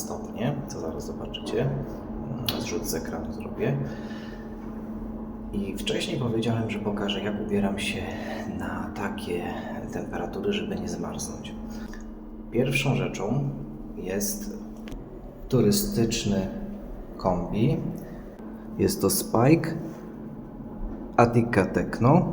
stopnie, co zaraz zobaczycie. Mm, Zrzut z ekranu zrobię. I wcześniej powiedziałem, że pokażę, jak ubieram się na takie temperatury, żeby nie zmarznąć. Pierwszą rzeczą jest turystyczny kombi. Jest to Spike Attica Techno.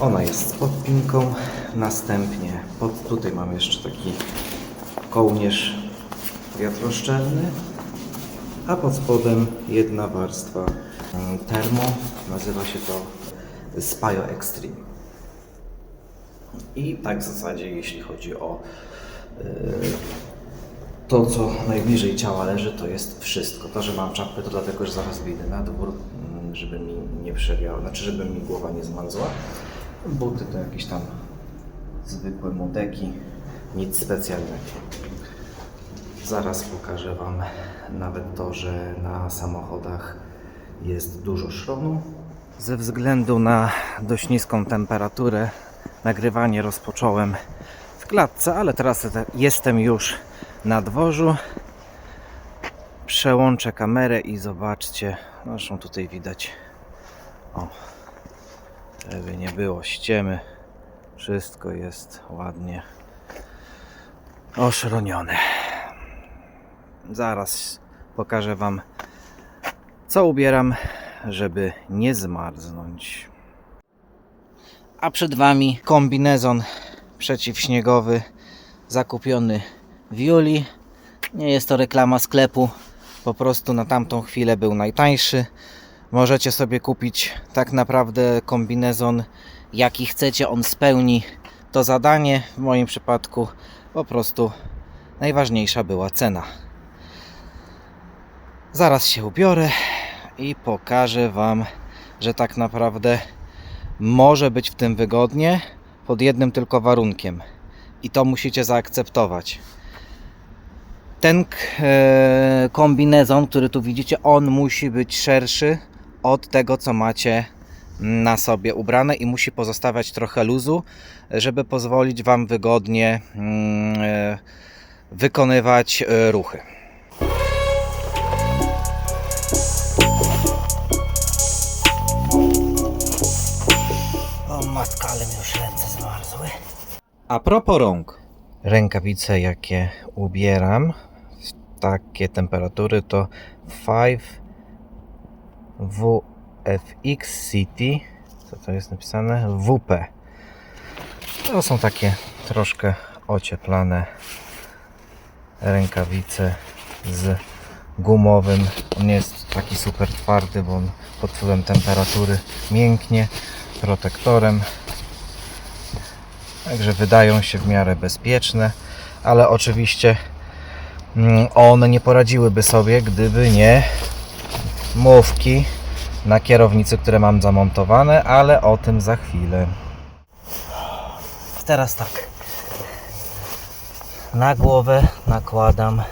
Ona jest z podpinką. Następnie pod, tutaj mam jeszcze taki kołnierz wiatroszczelny, a pod spodem jedna warstwa mm, termo. Nazywa się to Spio Extreme. I tak w zasadzie, jeśli chodzi o yy, to, co najbliżej ciała leży, to jest wszystko. To, że mam czapkę, to dlatego, że zaraz wyjdę na dwór, mm, żeby mi nie przewiało, znaczy, żeby mi głowa nie zmarzła. Buty to jakieś tam zwykłe modeki, nic specjalnego. Zaraz pokażę Wam nawet to, że na samochodach jest dużo szronu. Ze względu na dość niską temperaturę nagrywanie rozpocząłem w klatce, ale teraz jestem już na dworzu. Przełączę kamerę i zobaczcie, zresztą tutaj widać, o, żeby nie było ściemy, wszystko jest ładnie oszronione. Zaraz pokażę Wam, co ubieram, żeby nie zmarznąć. A przed Wami kombinezon przeciwśniegowy zakupiony w Juli. Nie jest to reklama sklepu, po prostu na tamtą chwilę był najtańszy. Możecie sobie kupić tak naprawdę kombinezon jaki chcecie, on spełni to zadanie. W moim przypadku po prostu najważniejsza była cena. Zaraz się ubiorę i pokażę Wam, że tak naprawdę może być w tym wygodnie pod jednym tylko warunkiem. I to musicie zaakceptować. Ten e, kombinezon, który tu widzicie, on musi być szerszy od tego, co macie na sobie ubrane i musi pozostawiać trochę luzu, żeby pozwolić Wam wygodnie mm, e, wykonywać e, ruchy. Matka, ale mi już ręce zmarzły. A propos rąk. Rękawice, jakie ubieram w takie temperatury, to 5 WFX City. Co to jest napisane? WP. To są takie troszkę ocieplane rękawice z gumowym. On nie jest taki super twardy, bo on pod wpływem temperatury mięknie protektorem. Także wydają się w miarę bezpieczne, ale oczywiście mm, one nie poradziłyby sobie, gdyby nie mówki na kierownicy, które mam zamontowane, ale o tym za chwilę. Teraz tak. Na głowę nakładam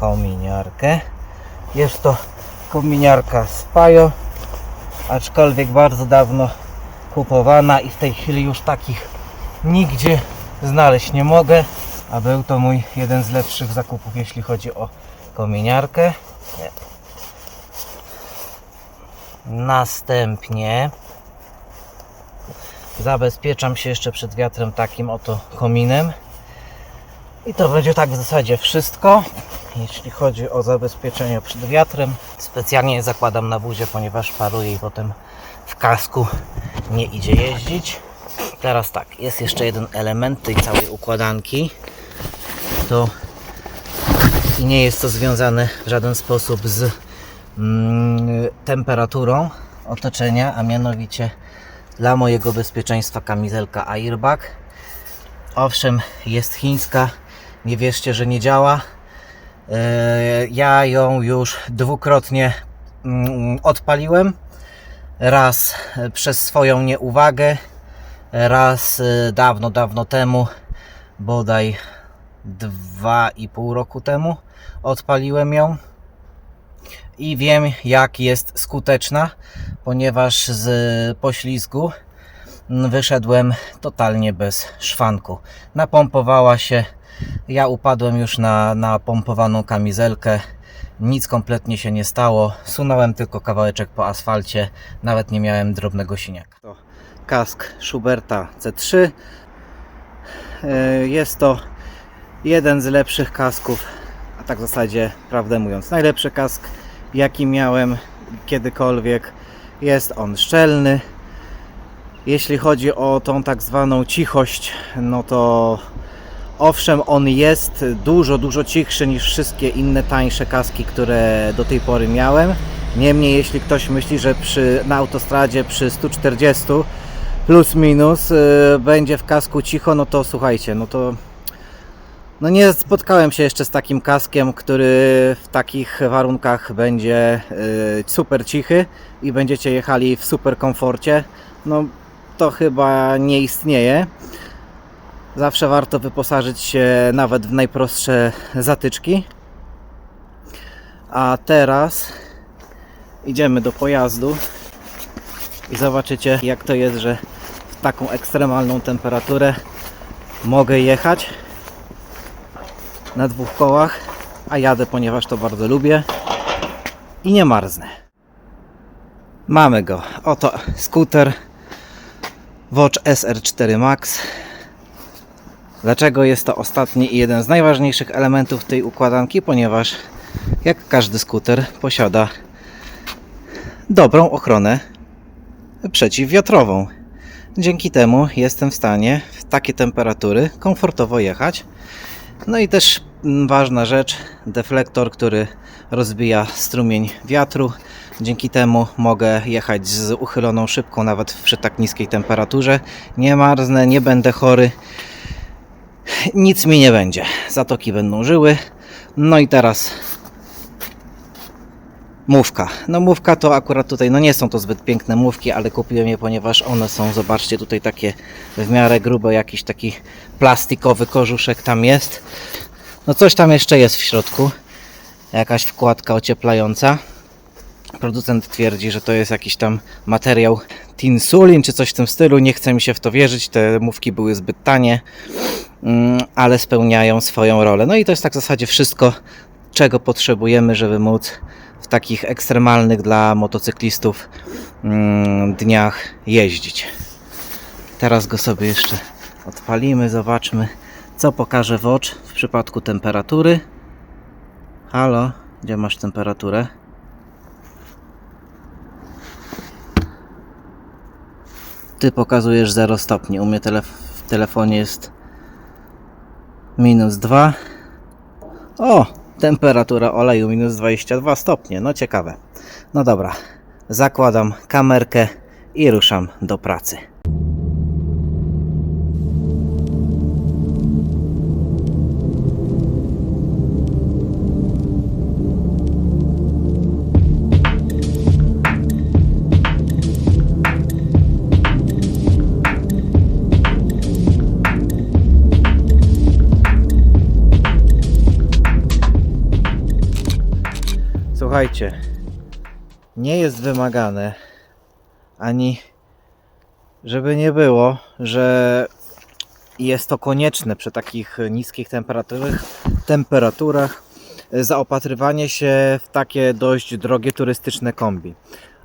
kominiarkę. Jest to kominiarka Spajo, aczkolwiek bardzo dawno kupowana i w tej chwili już takich nigdzie znaleźć nie mogę, a był to mój jeden z lepszych zakupów, jeśli chodzi o kominiarkę. Nie. Następnie zabezpieczam się jeszcze przed wiatrem takim oto kominem. I to będzie tak w zasadzie wszystko, jeśli chodzi o zabezpieczenie przed wiatrem. Specjalnie zakładam na buzie, ponieważ paruje i potem w kasku nie idzie jeździć. Teraz tak, jest jeszcze jeden element tej całej układanki. To i nie jest to związane w żaden sposób z mm, temperaturą otoczenia, a mianowicie dla mojego bezpieczeństwa kamizelka Airbag. Owszem, jest chińska, nie wierzcie, że nie działa. E, Ja ją już dwukrotnie mm, odpaliłem. Raz e, przez swoją nieuwagę, raz e, dawno, dawno temu, bodaj dwa i pół roku temu odpaliłem ją i wiem jak jest skuteczna, ponieważ z poślizgu wyszedłem totalnie bez szwanku. Napompowała się Ja upadłem już na, na pompowaną kamizelkę. Nic kompletnie się nie stało. Sunąłem tylko kawałeczek po asfalcie. Nawet nie miałem drobnego siniaka. To kask Schuberta C3. E, Jest to jeden z lepszych kasków, a tak w zasadzie, prawdę mówiąc, najlepszy kask, jaki miałem kiedykolwiek. Jest on szczelny. Jeśli chodzi o tą tak zwaną cichość, no to owszem, on jest dużo, dużo cichszy niż wszystkie inne tańsze kaski, które do tej pory miałem. Niemniej, jeśli ktoś myśli, że przy, na autostradzie przy 140 plus minus y, będzie w kasku cicho, no to słuchajcie, no to no nie spotkałem się jeszcze z takim kaskiem, który w takich warunkach będzie y, super cichy i będziecie jechali w super komforcie. No to chyba nie istnieje. Zawsze warto wyposażyć się nawet w najprostsze zatyczki. A teraz idziemy do pojazdu i zobaczycie jak to jest, że w taką ekstremalną temperaturę mogę jechać na dwóch kołach, a jadę, ponieważ to bardzo lubię i nie marznę. Mamy go. Oto skuter Watch SR4 Max. Dlaczego jest to ostatni i jeden z najważniejszych elementów tej układanki? Ponieważ jak każdy skuter posiada dobrą ochronę przeciwwiatrową. Dzięki temu jestem w stanie w takie temperatury komfortowo jechać. No i też ważna rzecz, deflektor, który rozbija strumień wiatru. Dzięki temu mogę jechać z uchyloną szybką nawet przy tak niskiej temperaturze. Nie marznę, nie będę chory. Nic mi nie będzie. Zatoki będą żyły. No i teraz Mówka. No mówka to akurat tutaj, no nie są to zbyt piękne mówki, ale kupiłem je, ponieważ one są, zobaczcie, tutaj takie w miarę grube, jakiś taki plastikowy korzuszek tam jest. No coś tam jeszcze jest w środku. Jakaś wkładka ocieplająca. Producent twierdzi, że to jest jakiś tam materiał tinsulin czy coś w tym stylu. Nie chce mi się w to wierzyć, te mówki były zbyt tanie, ale spełniają swoją rolę. No i to jest tak w zasadzie wszystko, czego potrzebujemy, żeby móc w takich ekstremalnych dla motocyklistów mm, dniach jeździć. Teraz go sobie jeszcze odpalimy, zobaczmy co pokaże Watch w przypadku temperatury. Halo, gdzie masz temperaturę? Ty pokazujesz 0 stopni, u mnie telef w telefonie jest minus 2. O, temperatura oleju minus 22 stopnie, no ciekawe. No dobra, zakładam kamerkę i ruszam do pracy. Słuchajcie, nie jest wymagane ani żeby nie było, że jest to konieczne przy takich niskich temperaturach, temperaturach zaopatrywanie się w takie dość drogie turystyczne kombi.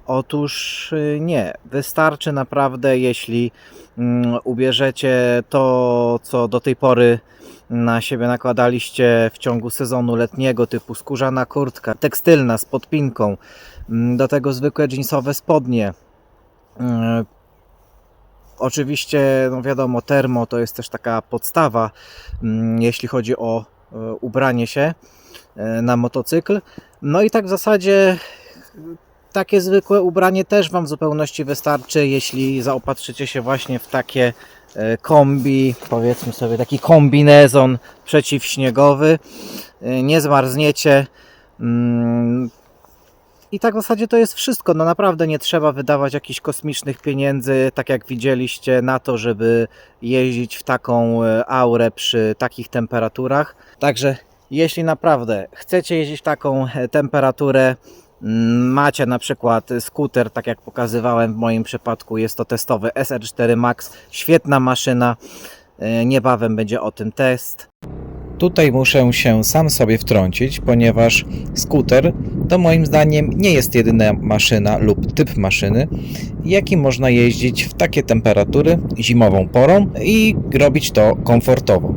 Otóż y, nie, wystarczy naprawdę, jeśli mm, ubierzecie to, co do tej pory na siebie nakładaliście w ciągu sezonu letniego, typu skórzana kurtka, tekstylna z podpinką, mm, do tego zwykłe jeansowe spodnie. Mm, Oczywiście, no wiadomo, termo to jest też taka podstawa, mm, jeśli chodzi o e, ubranie się na motocykl. No i tak w zasadzie takie zwykłe ubranie też Wam w zupełności wystarczy, jeśli zaopatrzycie się właśnie w takie e, kombi, powiedzmy sobie taki kombinezon przeciwśniegowy, E, nie zmarzniecie. Mm, I tak w zasadzie to jest wszystko. No naprawdę nie trzeba wydawać jakichś kosmicznych pieniędzy, tak jak widzieliście, na to, żeby jeździć w taką e, aurę przy takich temperaturach. Także jeśli naprawdę chcecie jeździć w taką temperaturę, macie na przykład skuter, tak jak pokazywałem w moim przypadku, jest to testowy SR4 Max, świetna maszyna. E, Niebawem będzie o tym test. Tutaj muszę się sam sobie wtrącić, ponieważ skuter to moim zdaniem nie jest jedyna maszyna lub typ maszyny, jaki można jeździć w takie temperatury zimową porą i robić to komfortowo.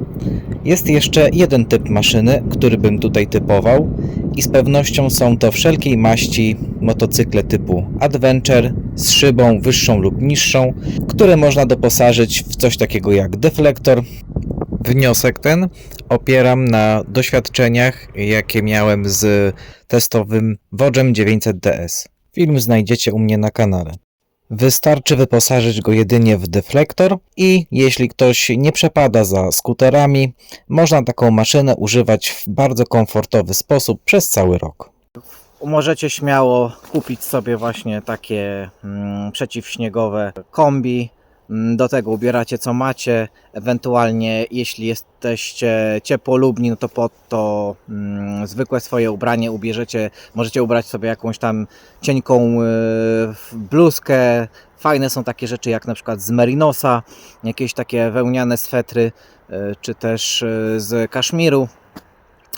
Jest jeszcze jeden typ maszyny, który bym tutaj typował i z pewnością są to wszelkiej maści motocykle typu Adventure z szybą wyższą lub niższą, które można doposażyć w coś takiego jak deflektor. Wniosek ten opieram na doświadczeniach, jakie miałem z testowym Wodgem 900DS. Film znajdziecie u mnie na kanale. Wystarczy wyposażyć go jedynie w deflektor i jeśli ktoś nie przepada za skuterami, można taką maszynę używać w bardzo komfortowy sposób przez cały rok. Możecie śmiało kupić sobie właśnie takie mm, przeciwśniegowe kombi. Mm, Do tego ubieracie co macie. Ewentualnie, jeśli jesteście ciepłolubni, no to pod to mm, zwykłe swoje ubranie ubierzecie. Możecie ubrać sobie jakąś tam cienką y, bluzkę. Fajne są takie rzeczy jak na przykład z merinosa, jakieś takie wełniane swetry, y, czy też y, z kaszmiru.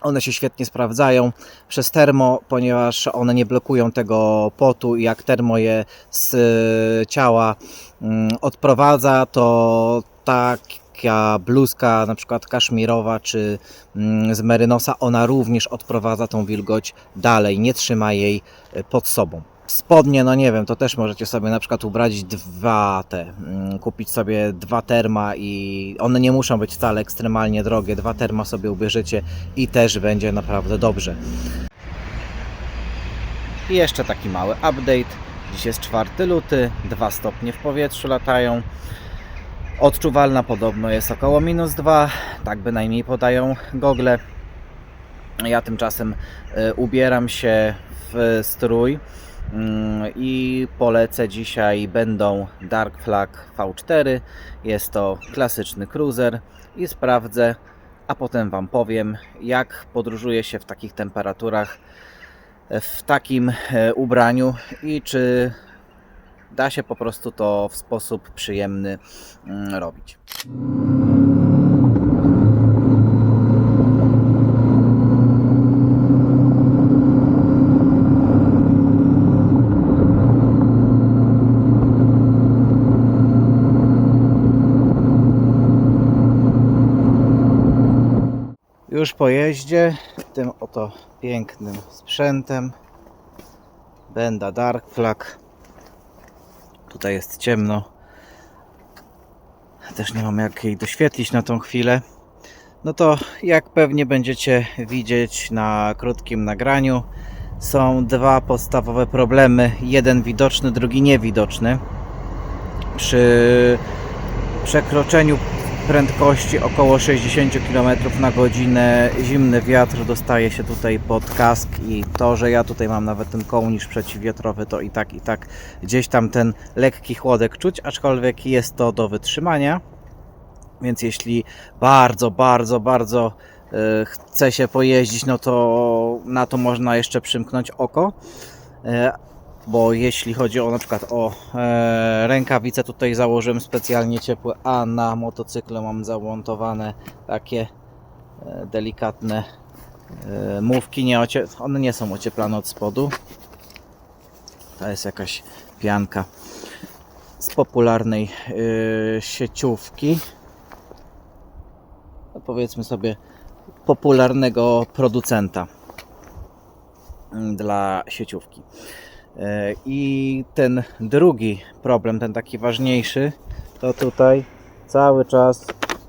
One się świetnie sprawdzają przez termo, ponieważ one nie blokują tego potu i jak termo je z y, ciała mm, odprowadza, to taka bluzka na przykład kaszmirowa czy mm, z merynosa, ona również odprowadza tą wilgoć dalej, nie trzyma jej y, pod sobą. Spodnie, no nie wiem, to też możecie sobie na przykład ubrać dwa te, mm, kupić sobie dwa terma i one nie muszą być wcale ekstremalnie drogie. Dwa terma sobie ubierzecie i też będzie naprawdę dobrze. I jeszcze taki mały update. Dziś jest 4 luty, 2 stopnie w powietrzu latają. Odczuwalna podobno jest około minus 2, tak bynajmniej podają gogle. Ja tymczasem y, ubieram się w strój i polecę dzisiaj będą Dark Flag V4. Jest to klasyczny cruiser i sprawdzę, a potem Wam powiem, jak podróżuje się w takich temperaturach w takim e, ubraniu i czy da się po prostu to w sposób przyjemny mm, robić. Już po jeździe tym oto pięknym sprzętem. Benda Dark Flag. Tutaj jest ciemno. Też nie mam jak jej doświetlić na tą chwilę. No to jak pewnie będziecie widzieć na krótkim nagraniu są dwa podstawowe problemy. Jeden widoczny, drugi niewidoczny. Przy przekroczeniu prędkości około 60 km na godzinę. Zimny wiatr dostaje się tutaj pod kask i to, że ja tutaj mam nawet ten kołnierz przeciwwiatrowy to i tak i tak gdzieś tam ten lekki chłodek czuć, aczkolwiek jest to do wytrzymania. Więc jeśli bardzo, bardzo, bardzo e, chce się pojeździć, no to na to można jeszcze przymknąć oko. E, bo jeśli chodzi o na przykład o e, rękawice, tutaj założyłem specjalnie ciepłe, a na motocykle mam zamontowane takie e, delikatne e, mówki, nie one nie są ocieplane od spodu. To jest jakaś pianka z popularnej e, sieciówki. No powiedzmy sobie popularnego producenta mm, dla sieciówki. E, I ten drugi problem, ten taki ważniejszy, to tutaj cały czas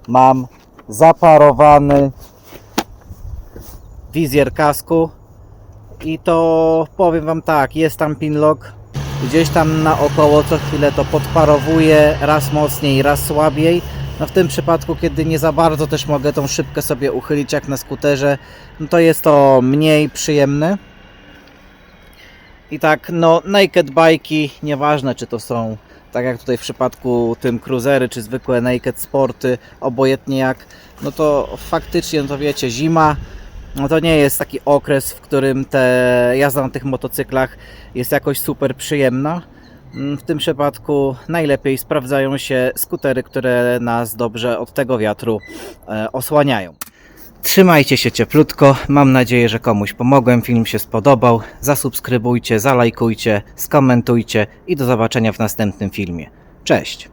mam zaparowany wizjer kasku i to powiem Wam tak, jest tam pinlock, gdzieś tam naokoło co chwilę to podparowuje, raz mocniej, raz słabiej. No w tym przypadku, kiedy nie za bardzo też mogę tą szybkę sobie uchylić jak na skuterze, no to jest to mniej przyjemne. I tak, no, naked bajki, nieważne czy to są, tak jak tutaj w przypadku tym cruisery, czy zwykłe naked sporty, obojętnie jak, no to faktycznie, no to wiecie, zima, no to nie jest taki okres, w którym te jazda na tych motocyklach jest jakoś super przyjemna. Mm, W tym przypadku najlepiej sprawdzają się skutery, które nas dobrze od tego wiatru e, osłaniają. Trzymajcie się cieplutko. Mam nadzieję, że komuś pomogłem. Film się spodobał. Zasubskrybujcie, zalajkujcie, skomentujcie i do zobaczenia w następnym filmie. Cześć!